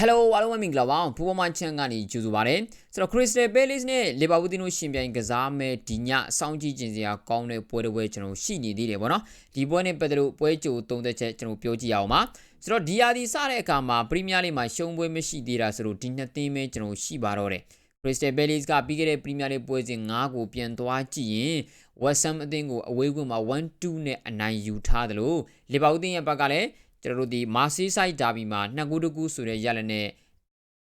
Hello အားလုံးပဲမင်္ဂလာပါဖူပေါ်မန်ချန်ကနေကြိုဆိုပါရစေဆိုတော့ Crystal Palace နဲ့ Liverpool တို့ရှင်ပြိုင်ကစားမဲ့ဒီညစောင့်ကြည့်ခြင်းစရာကောင်းတဲ့ပွဲတစ်ပွဲကျွန်တော်ရှိနေသေးတယ်ပေါ့နော်ဒီပွဲနဲ့ပတ်သက်လို့ပွဲကြိုသုံးသက်ချက်ကျွန်တော်ပြောကြည့်အောင်ပါဆိုတော့ဒီယာဒီစတဲ့အခါမှာ Premier League မှာရှုံးပွဲမရှိသေးတာဆိုတော့ဒီနှစ်သင်းပဲကျွန်တော်ရှိပါတော့တယ် Crystal Palace ကပြီးခဲ့တဲ့ Premier League ပွဲစဉ်9ကိုပြန်သွားကြည့်ရင် West Ham အသင်းကိုအဝေးကွင်းမှာ1-2နဲ့အနိုင်ယူထားတယ်လို့ Liverpool အသင်းရဲ့ဘက်ကလည်း ကျွန်တော်တို့ဒီ Merseyside Derby မှာနှစ်ကူးတစ်ကူးဆိုတဲ့ရလနဲ့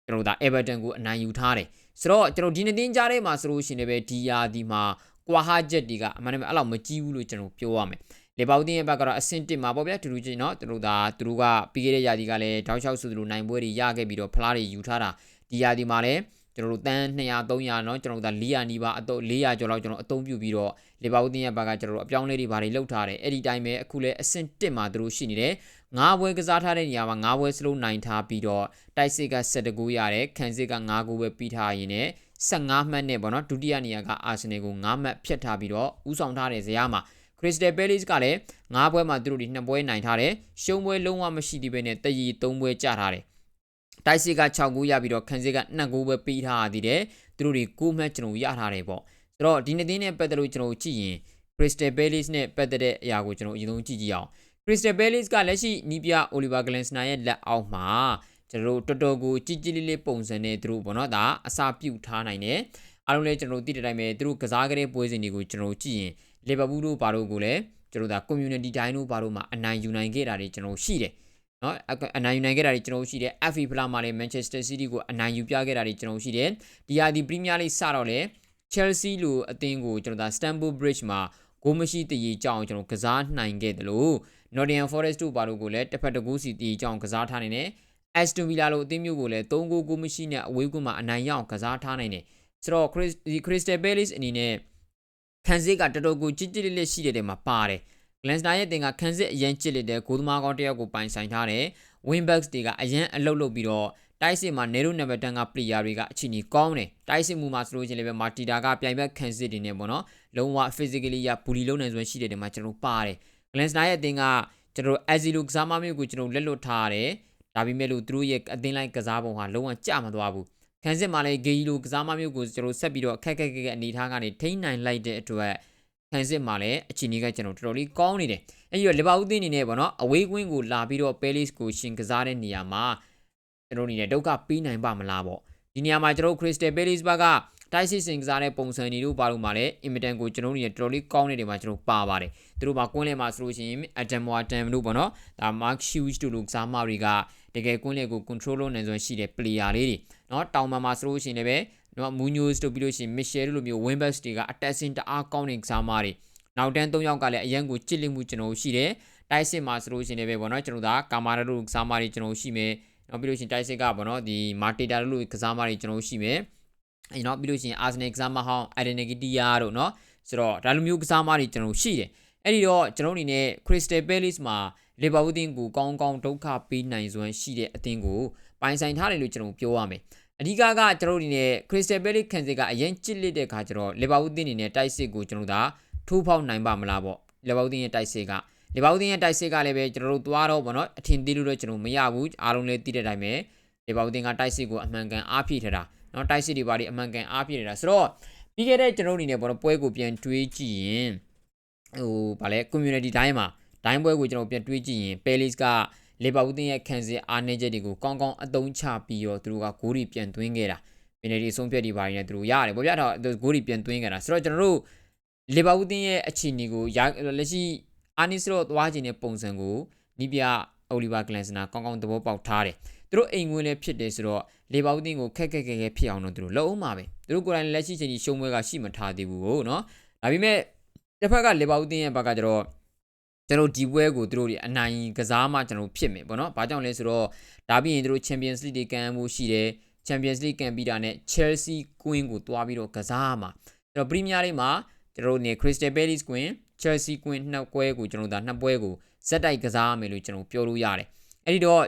ကျွန်တော်တို့ဒါ Everton ကိုအနိုင်ယူထားတယ်ဆိုတော့ကျွန်တော်ဒီနေ့တင်းကြားထဲမှာဆိုလို့ရှိရင်လည်းဒီယာဒီမှာကွာဟာချက်တွေကအမှန်တကယ်အဲ့လောက်မကြီးဘူးလို့ကျွန်တော်ပြောရမယ်လေဘောက်တင်းရဲ့ဘက်ကတော့အဆင့်1မှာပေါ့ဗျာတူတူချင်းเนาะသူတို့ဒါသူတို့ကပြီးခဲ့တဲ့ယာဒီကလည်းတောက်လျှောက်ဆိုသူတို့နိုင်ပွဲတွေရခဲ့ပြီးတော့ဖလားတွေယူထားတာဒီယာဒီမှာလည်းကျွန်တော်တို့တန်း200 300เนาะကျွန်တော်တို့ဒါ400နီးပါးအတော့400ကျော်လောက်ကျွန်တော်အသုံးပြုပြီးတော့လေဘောက်တင်းရဲ့ဘက်ကကျွန်တော်တို့အပြောင်းလဲတွေဘာတွေလုပ်ထားတယ်အဲ့ဒီတိုင်းပဲအခုလည်းအဆင့်1မှာသူတို့ရှိနေတယ် ငါးပွဲကစားထားတဲ့နေရာမှာငါးပွဲစလုံးနိုင်ထားပြီးတော့တိုက်စစ်က7ဂိုးရတယ်ခန်းစစ်က9ဂိုးပဲပြီးထားရင်းနဲ့15မှတ်နဲ့ပေါ့နော်ဒုတိယနေရာကအာဆင်နယ်ကို9မှတ်ဖြတ်ထားပြီးတော့ဥဆောင်ထားတဲ့ဇယားမှာ Crystal Palace ကလည်း9ပွဲမှာသူတို့ဒီ2ပွဲနိုင်ထားတယ်ရှုံးပွဲလုံးဝမရှိသေးဘဲနဲ့တရီ3ပွဲကျထားတယ်တိုက်စစ်က6ဂိုးရပြီးတော့ခန်းစစ်က2ဂိုးပဲပြီးထားသေးတယ်သူတို့ဒီ9မှတ်ကျွန်တော်ရထားတယ်ပေါ့ဆိုတော့ဒီနေ့တင်းနဲ့ပတ်သက်လို့ကျွန်တော်ကြည့်ရင် Crystal Palace နဲ့ပတ်သက်တဲ့အရာကိုကျွန်တော်အရင်ဆုံးကြည့်ကြည့်အောင် Crystal Palace ကလက်ရှိနီးပြ Oliver Glasner ရဲ့လက်အောက်မှာကျွန်တော်တို့တော်တော်ကိုကြည်ကြည်လေးလေးပုံစံနဲ့သူတို့ပေါ့နော်ဒါအစာပြုတ်ထားနိုင်တယ်အားလုံးလည်းကျွန်တော်တို့သိတဲ့အတိုင်းပဲသူတို့ကစားကြတဲ့ပွဲစဉ်တွေကိုကျွန်တော်တို့ကြည့်ရင် Liverpool တို့ဘာတို့ကိုလည်းကျွန်တော်တို့ဒါ community တိုင်းတို့ဘာတို့မှာအနိုင်ယူနိုင်ခဲ့တာတွေကျွန်တော်ရှိတယ်နော်အနိုင်ယူနိုင်ခဲ့တာတွေကျွန်တော်ရှိတယ် FA ဖလားမှာလည်း Manchester City ကိုအနိုင်ယူပြခဲ့တာတွေကျွန်တော်ရှိတယ်ဒီဟာဒီ Premier League စတော့လေ Chelsea လိုအသင်းကိုကျွန်တော်ဒါ Stamford Bridge မှာ ဂိုးမရှိတည်ကြောင်ကျွန်တော်ကစားနိုင်ခဲ့တယ်လို့ Nottingham Forest တို့ဘာလို့ကိုလည်းတစ်ဖက်တစ်ကူးစီတည်ကြောင်ကစားထားနေတယ် Aston Villa လိုအသင်းမျိုးကိုလည်း3ဂိုးကိုမရှိနဲ့အဝေးကွင်းမှာအနိုင်ရအောင်ကစားထားနိုင်တယ်ဆိုတော့ဒီ Crystal Palace အနေနဲ့ခန်းစစ်ကတော်တော်ကိုကြစ်ကြစ်လေးလေးရှိတဲ့တဲမှာပါတယ် Glanster ရဲ့တင်ကခန်းစစ်အရန်ချစ်လက်တဲ့ဂိုးသမားကောင်းတယောက်ကိုပိုင်ဆိုင်ထားတယ် Winbacks တွေကအရန်အလုတ်လုတ်ပြီးတော့ တိုက်စစ်မှာနေရိုနံပါတ်10ကပလီယာတွေကအချီနီကောင်းတယ်တိုက်စစ်မှုမှာဆိုလို့ချင်းလည်းပဲမာတီတာကပြိုင်ဘက်ခန်းစစ်တွေနဲ့ပေါ့နော်လုံးဝ physically ရဘူလီလုံးနိုင်စွမ်းရှိတဲ့တဲမှာကျွန်တော်ပါတယ် Glanster ရဲ့တင်ကကျွန်တော် Azilo ကစားမမျိုးကိုကျွန်တော်လက်လွတ်ထားရတယ်ဒါပေမဲ့လို့သူတို့ရဲ့အသင်းလိုက်ကစားပုံဟာလုံးဝကြမသွားဘူးခန်းစစ်မှာလည်းဂေဂျီလိုကစားမမျိုးကိုကျွန်တော်ဆက်ပြီးတော့အခက်ခက်ခက်အနေထားကနေထိန်းနိုင်လိုက်တဲ့အတွက်ခန်းစစ်မှာလည်းအချီနီကကျွန်တော်တော်တော်လေးကောင်းနေတယ်အဲဒီတော့လီဗာပူးသင်းအနေနဲ့ပေါ့နော်အဝေးကွင်းကိုလာပြီးတော့ပဲလစ်ကိုရှင်ကစားတဲ့နေရာမှာ ကျွန်တော်အနေနဲ့ဒုက္ခပေးနိုင်ပါမလားပေါ့ဒီနေရာမှာကျွန်တော် Crystal Palace ဘက်ကတိုက်စစ်စင်ကစားတဲ့ပုံစံတွေတို့ပါလို့မှာလည်းအင်မတန်ကိုကျွန်တော်တို့ရဲ့တော်တော်လေးကောင်းတဲ့တွေမှာကျွန်တော်ပါပါတယ်သူတို့မှာကွင်းလဲမှာဆိုလို့ရှိရင် Adam Wharton တို့ပေါ့နော်ဒါ Mark Hughes တို့လိုကစားမတွေကတကယ်ကွင်းလဲကို control လုပ်နိုင်စွမ်းရှိတဲ့ player လေးတွေနော်တောင်ပံမှာဆိုလို့ရှိရင်လည်းနော် Munoz တို့ပြီးလို့ရှိရင် Michel တို့လိုမျိုး Winbus တွေက attacking တအားကောင်းတဲ့ကစားမတွေနောက်တန်း၃ယောက်ကလည်းအရန်ကိုကြစ်လိမှုကျွန်တော်ရှိတယ်တိုက်စစ်မှာဆိုလို့ရှိရင်လည်းပေါ့နော်ကျွန်တော်ဒါကာမာရာတို့ကစားမတွေကျွန်တော်ရှိမယ် နောက်ပြီးလို့ရှိရင်တိုက်စစ်ကပေါ့နော်ဒီမာတေတာတို့လိုကစားမတွေကျွန်တော်ရှိမယ်အဲနော်ပြီးလို့ရှိရင်အာဆင်နယ်ကစားမဟောင်းအဒန်နဂီတီယာတို့နော်ဆိုတော့ဒါလိုမျိုးကစားမတွေကျွန်တော်ရှိတယ်အဲ့ဒီတော့ကျွန်တော်အနေနဲ့ Crystal Palace မှာလီဗာပူးတင်းကိုကောင်းကောင်းဒုက္ခပေးနိုင်စွမ်းရှိတဲ့အသင်းကိုပိုင်ဆိုင်ထားတယ်လို့ကျွန်တော်ပြောရမယ်အဓိကကကျွန်တော်အနေနဲ့ Crystal Palace ခံစစ်ကအရင်ကြစ်လက်တဲ့ခါကျတော့လီဗာပူးတင်းအနေနဲ့တိုက်စစ်ကိုကျွန်တော်ဒါထိုးဖောက်နိုင်ပါမလားပေါ့လီဗာပူးတင်းရဲ့တိုက်စစ်က လီဗာပူးသင်းရဲ့တိုက်စစ်ကလည်းပဲကျွန်တော်တို့သွားတော့ဗောနော်အထင်သေးလို့တော့ကျွန်တော်မရဘူးအားလုံးလည်းသိတဲ့အတိုင်းပဲလီဗာပူးသင်းကတိုက်စစ်ကိုအမှန်ကန်အားဖြည့်ထတာနော်တိုက်စစ်တွေပါဒီအမှန်ကန်အားဖြည့်ထတာဆိုတော့ပြီးခဲ့တဲ့ကျွန်တော်အနေနဲ့ဗောနော်ပွဲကိုပြန်တွေးကြည့်ရင်ဟိုဗာလဲ community တိုင်းမှာဒိုင်းပွဲကိုကျွန်တော်ပြန်တွေးကြည့်ရင် Palace ကလီဗာပူးသင်းရဲ့ခံစစ်အားနည်းချက်တွေကိုကောင်းကောင်းအသုံးချပြီးတော့သူတို့ကဂိုးတွေပြန်သွင်းခဲ့တာပင်နယ်တီအဆုံးဖြတ်ဒီပါရီနဲ့သူတို့ရတယ်ဗောဗျာတော့ဂိုးတွေပြန်သွင်းခဲ့တာဆိုတော့ကျွန်တော်တို့လီဗာပူးသင်းရဲ့အခြေအနေကိုလက်ရှိ အာနီစရောသွားခြင်းတဲ့ပုံစံကိုနီးပြအိုလီဗာဂလန်စနာကောင်းကောင်းသဘောပေါက်ထားတယ်သူတို့အိမ်ဝင်လည်းဖြစ်တယ်ဆိုတော့လေဘာဦးတင်ကိုခက်ခက်ခက်ခက်ဖြစ်အောင်တော့သူတို့လုံးအောင်ပါပဲသူတို့ကိုယ်တိုင်လက်ရှိချိန်ကြီးရှုံးပွဲကရှိမထားသေးဘူးဟုတ်နော်ဒါပေမဲ့တစ်ဖက်ကလေဘာဦးတင်ရဲ့ဘက်ကကျတော့ကျွန်တော်ဒီပွဲကိုသူတို့အနိုင်ကစားမှကျွန်တော်ဖြစ်မယ်ပေါ့နော်။ဘာကြောင့်လဲဆိုတော့ဒါပြီးရင်သူတို့ Champions League တွေကန်မှုရှိတယ်။ Champions League ကန်ပြီးတာနဲ့ Chelsea Queen ကိုတွားပြီးတော့ကစားမှာ။ကျွန်တော် Premier League မှာကျွန်တော်နေ Crystal Palace Queen Chelsea Queen နှစ်ပွဲကိုကျွန်တော်ဒါနှစ်ပွဲကိုဇက်တိုက်ကစားမယ်လို့ကျွန်တော်ပြောလို့ရတယ်။အဲ့ဒီတော့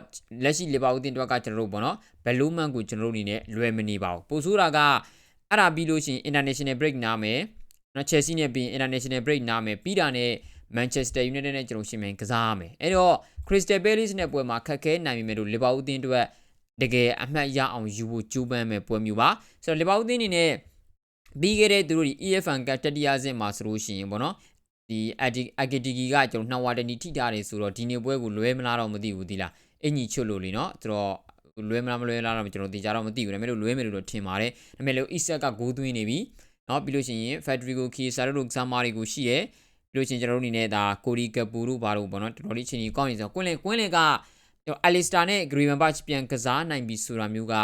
လက်ရှိလီဗာပူးတင်တွက်ကကျွန်တော်တို့ပေါ့နော်ဘယ်လိုမှန်ကိုကျွန်တော်တို့အနေနဲ့လွယ်မနေပါဘူးပိုဆိုးတာကအဲ့ဒါပြီးလို့ရှိရင် international break နားမယ်နော် Chelsea နဲ့ပြီးရင် international break နားမယ်ပြီးတာနဲ့ Manchester United နဲ့ကျွန်တော်ရှင်မြန်ကစားရမယ်အဲ့တော့ Crystal Palace နဲ့ပွဲမှာခက်ခဲနိုင်ပြီမဲ့လို့ Liverpool အသင်းအတွက်တကယ်အမှတ်ရအောင်ယူဖို့ကြိုးပမ်းမဲ့ပွဲမျိုးပါဆိုတော့လီဗာပူးအသင်းအနေနဲ့ပြီးခဲ့တဲ့သူတို့ဒီ EFN ကတတိယဆင့်မှာဆိုလို့ရှိရင်ပေါ့နော် ဒီအဒီအကတီဂီကကျွန်တော်နှောက်ဝါတနီထိထားတယ်ဆိုတော့ဒီနေ့ပွဲကိုလွဲမလားတော့မသိဘူးဒီလားအင်ကြီးချွတ်လို့လေနော်ဆိုတော့လွဲမလားမလွဲလားတော့ကျွန်တော်သိကြတော့မသိဘူးဒါပေမဲ့လို့လွဲမယ်လို့တော့ထင်ပါတယ်ဒါပေမဲ့လို့ Isak ကဂိုးသွင်းနေပြီနော်ပြီးလို့ရှိရင် Federico Chiesa တို့ကစားမားတွေကိုရှိရဲပြီးလို့ရှိရင်ကျွန်တော်တို့အနေနဲ့ဒါကိုရီကပူတို့ဘာလို့ပေါ့နော်တော်တော်လေးချင်းကြီးကောင်းနေဆိုကွင်းလင်ကွင်းလင်ကကျွန်တော် Alistair နဲ့ Green Batch ပြန်ကစားနိုင်ပြီဆိုတာမျိုးက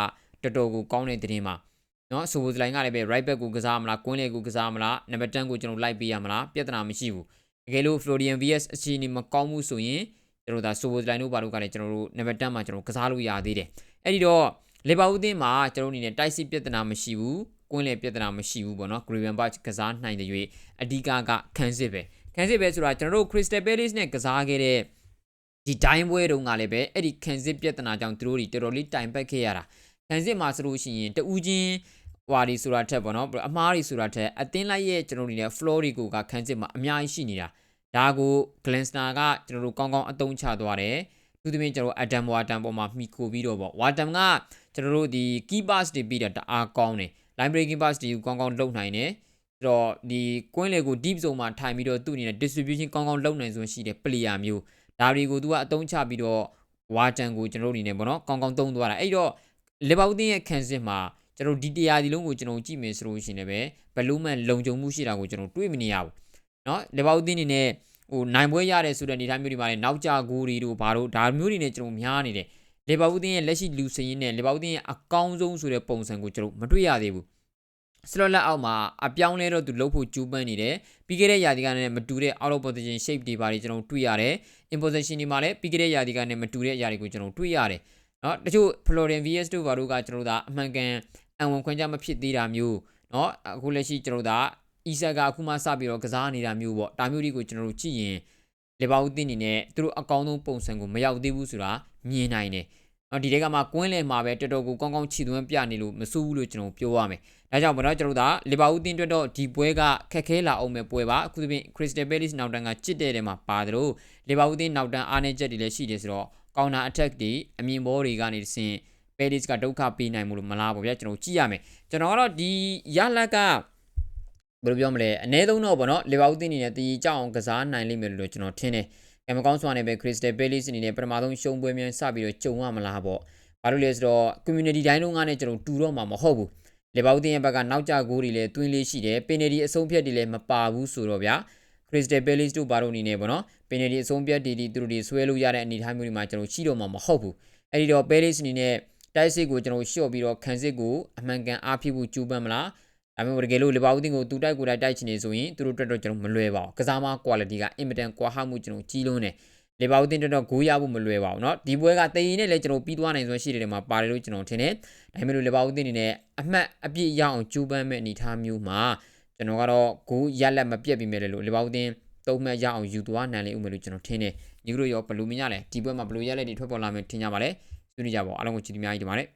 တော်တော်ကိုကောင်းတဲ့သတင်းပါ နော်ဆိုဘိုစလိုင်းကလည်းပဲ right back ကိုကစားမလားကွင်းလေကိုကစားမလားနံပါတ်10ကိုကျွန်တော်လိုက်ပေးရမလားပြဿနာမရှိဘူးတကယ်လို့ Florian VS အခြေအနေမကောင်းဘူးဆိုရင်ကျွန်တော်ဒါဆိုဘိုစလိုင်းတို့ဘာလို့ကလည်းကျွန်တော်တို့နံပါတ်10မှာကျွန်တော်ကစားလို့ရသေးတယ်အဲ့ဒီတော့လေဘာဦးသင်းမှာကျွန်တော်အနေနဲ့တိုက်စစ်ပြဿနာမရှိဘူးကွင်းလေပြဿနာမရှိဘူးပေါ့နော် Green Batch ကစားနိုင်တဲ့၍အဓိကကခန်းစစ်ပဲခန်းစစ်ပဲဆိုတာကျွန်တော်တို့ Crystal Palace နဲ့ကစားခဲ့တဲ့ဒီဒိုင်းပွဲတုန်းကလည်းပဲအဲ့ဒီခန်းစစ်ပြဿနာကြောင့်သူတို့တွေတော်တော်လေးတိုင်ပတ်ခဲ့ရတာခန်းစစ်မှာဆိုလို့ရှိရင်တူးချင်း ဟွာဒီဆိုတာထက်ပေါ့နော်အမားတွေဆိုတာထက်အတင်းလိုက်ရဲ့ကျွန်တော်တို့နေတဲ့ floor တွေကိုကခန်းစစ်မှာအများကြီးရှိနေတာဒါကို Glansner ကကျွန်တော်တို့ကောင်းကောင်းအသုံးချသွားတယ်သူသမင်းကျွန်တော် Adam Watan ပေါ်မှာမှီခိုပြီးတော့ပေါ့ Watan ကကျွန်တော်တို့ဒီ key pass တွေပြီးတာတအားကောင်းတယ် line breaking pass တွေကိုကောင်းကောင်းလုပ်နိုင်တယ်ဆိုတော့ဒီကွင်းလေကို deep zone မှာထိုင်ပြီးတော့သူ့အနေနဲ့ distribution ကောင်းကောင်းလုပ်နိုင်စွမ်းရှိတဲ့ player မျိုးဒါတွေကိုသူကအသုံးချပြီးတော့ Watan ကိုကျွန်တော်တို့အနေနဲ့ပေါ့နော်ကောင်းကောင်းသုံးသွားတာအဲ့တော့ Liverpool ရဲ့ခံစစ်မှာ ကျွန်တော်ဒီတရားဒီလုံးကိုကျွန်တော်ကြည့်မယ်ဆိုလို့ရှိရင်လည်းဘလူးမန်လုံခြုံမှုရှိတာကိုကျွန်တော်တွေးမနေရဘူးเนาะ Liverpool အနေနဲ့ဟိုနိုင်ပွဲရတယ်ဆိုတဲ့အနေအထားမျိုးတွေမှာလည်းနောက်ကျဂိုးတွေတို့ဘာတို့ဒါမျိုးတွေနဲ့ကျွန်တော်များနေတယ်လီဗာပူးတင်းရဲ့လက်ရှိလူစရင်းနဲ့လီဗာပူးတင်းရဲ့အကောင်းဆုံးဆိုတဲ့ပုံစံကိုကျွန်တော်မတွေ့ရသေးဘူးစလော့လက်အောက်မှာအပြောင်းလဲတော့သူလှုပ်ဖို့ကြိုးပမ်းနေတယ်ပြီးခဲ့တဲ့ရာသီကနဲ့မတူတဲ့ out of position shape တွေပါတွေကျွန်တော်တွေ့ရတယ် in position တွေမှာလည်းပြီးခဲ့တဲ့ရာသီကနဲ့မတူတဲ့အရာတွေကိုကျွန်တော်တွေ့ရတယ်เนาะတချို့ Florian VS တို့ဘာတို့ကကျွန်တော်တို့ကအမှန်ကန် အံဝင်ခွင့်ကြမဖြစ်သေးတာမျိုးเนาะအခုလက်ရှိကျွန်တော်တို့ကအီဆာကအခုမှစပြီးတော့ကစားနေတာမျိုးပေါ့ဒါမျိုးတွေကိုကျွန်တော်တို့ကြည့်ရင်လေဘာဦးတင်းနေနဲ့သူတို့အကောင်းဆုံးပုံစံကိုမရောက်သေးဘူးဆိုတာမြင်နိုင်တယ်နော်ဒီတဲကမှကွင်းလယ်မှာပဲတော်တော်ကိုကောင်းကောင်းခြေသွင်းပြနေလို့မစိုးဘူးလို့ကျွန်တော်ပြောရမယ်။ဒါကြောင့်မတော့ကျွန်တော်တို့ကလီဗာပူးတင်းအတွက်တော့ဒီပွဲကခက်ခဲလာအောင်ပဲပွဲပါအခုသဖြင့် Crystal Palace နောက်တန်းကကြစ်တဲ့တဲမှာပါတယ်လို့လီဗာပူးတင်းနောက်တန်းအားနည်းချက်တွေလည်းရှိတယ်ဆိုတော့ counter attack တွေအမြင်ဘောတွေကနေတစ် ဆင့် Palace ကဒုက္ခပေးနိုင်မှုလို့မလားပေါ့ဗျာကျွန်တော်ကြည့်ရမယ်။ကျွန်တော်ကတော့ဒီရလက်ကဘယ်လိုပြောမလဲအ ਨੇ ဆုံးတော့ပေါ့နော်လီဗာပူးတင်းအနေနဲ့တည်ကြအောင်ကစားနိုင်လိမ့်မယ်လို့ကျွန်တော်ထင်တယ်။ကံမကောင်းစွာနဲ့ပဲ Crystal Palace အနေနဲ့ပထမဆုံးရှုံးပွဲများစပြီးတော့ကြုံရမလားပေါ့။ဘာလို့လဲဆိုတော့ community တိုင်းလုံးကနဲ့ကျွန်တော်တူတော့မှာမဟုတ်ဘူး။လေဘောက်တင်းရဲ့ဘက်ကနောက်ကျဂိုးတွေလည်းတွင်းလေးရှိတယ်။ပင်နယ်ဒီအဆုံးဖြတ်တွေလည်းမပါဘူးဆိုတော့ဗျာ။ Crystal Palace တို့ဘာလို့အနေနဲ့ပေါ့နော်။ပင်နယ်ဒီအဆုံးဖြတ်တွေဒီသူတို့တွေဆွဲလို့ရတဲ့အနေအထားမျိုးတွေမှာကျွန်တော်ရှိတော့မှာမဟုတ်ဘူး။အဲဒီတော့ Palace အနေနဲ့ တိုက်စစ်ကိုကျွန်တော်ရှော့ပြီးတော့ခံစစ်ကိုအမှန်ကန်အားဖြစ်ဖို့ကြိုးပမ်းမလား။ဒါပေမဲ့တကယ်လို့လေဘောက်တင်းကိုတူတိုက်ကိုတိုက်တိုက်ချင်နေဆိုရင်သူတို့တက်တော့ကျွန်တော်မလွယ်ပါဘူး။ကစားမ quality ကအင်မတန်ကွာဟမှုကျွန်တော်ကြီးလုံးတယ်။လေဘာဦးတင်တော့ဂိုးရဖို့မလွယ်ပါဘူးเนาะဒီပွဲကတည်ရင်နဲ့လည်းကျွန်တော်ပြီးသွားနိုင်စွမ်းရှိတယ်တဲ့မှာပါတယ်လို့ကျွန်တော်ထင်တယ်ဒါပေမဲ့လို့လေဘာဦးတင်နေနဲ့အမှတ်အပြည့်ရအောင်ကြိုးပမ်းမဲ့အနေအထားမျိုးမှာကျွန်တော်ကတော့ဂိုးရလက်မပြတ်ပြီးမဲ့လို့လေဘာဦးတင်သုံးမှတ်ရအောင်ယူသွားနိုင်လိမ့်ဦးမယ်လို့ကျွန်တော်ထင်တယ်ညီတို့ရောဘယ်လိုမြင်ရလဲဒီပွဲမှာဘယ်လိုရလက်တွေထွက်ပေါ်လာမယ်ထင်ကြပါလဲ ဆွေးနွေးကြပါဦးအားလုံးကိုကြည့်ပြီးအများကြီးတင်ပါတယ်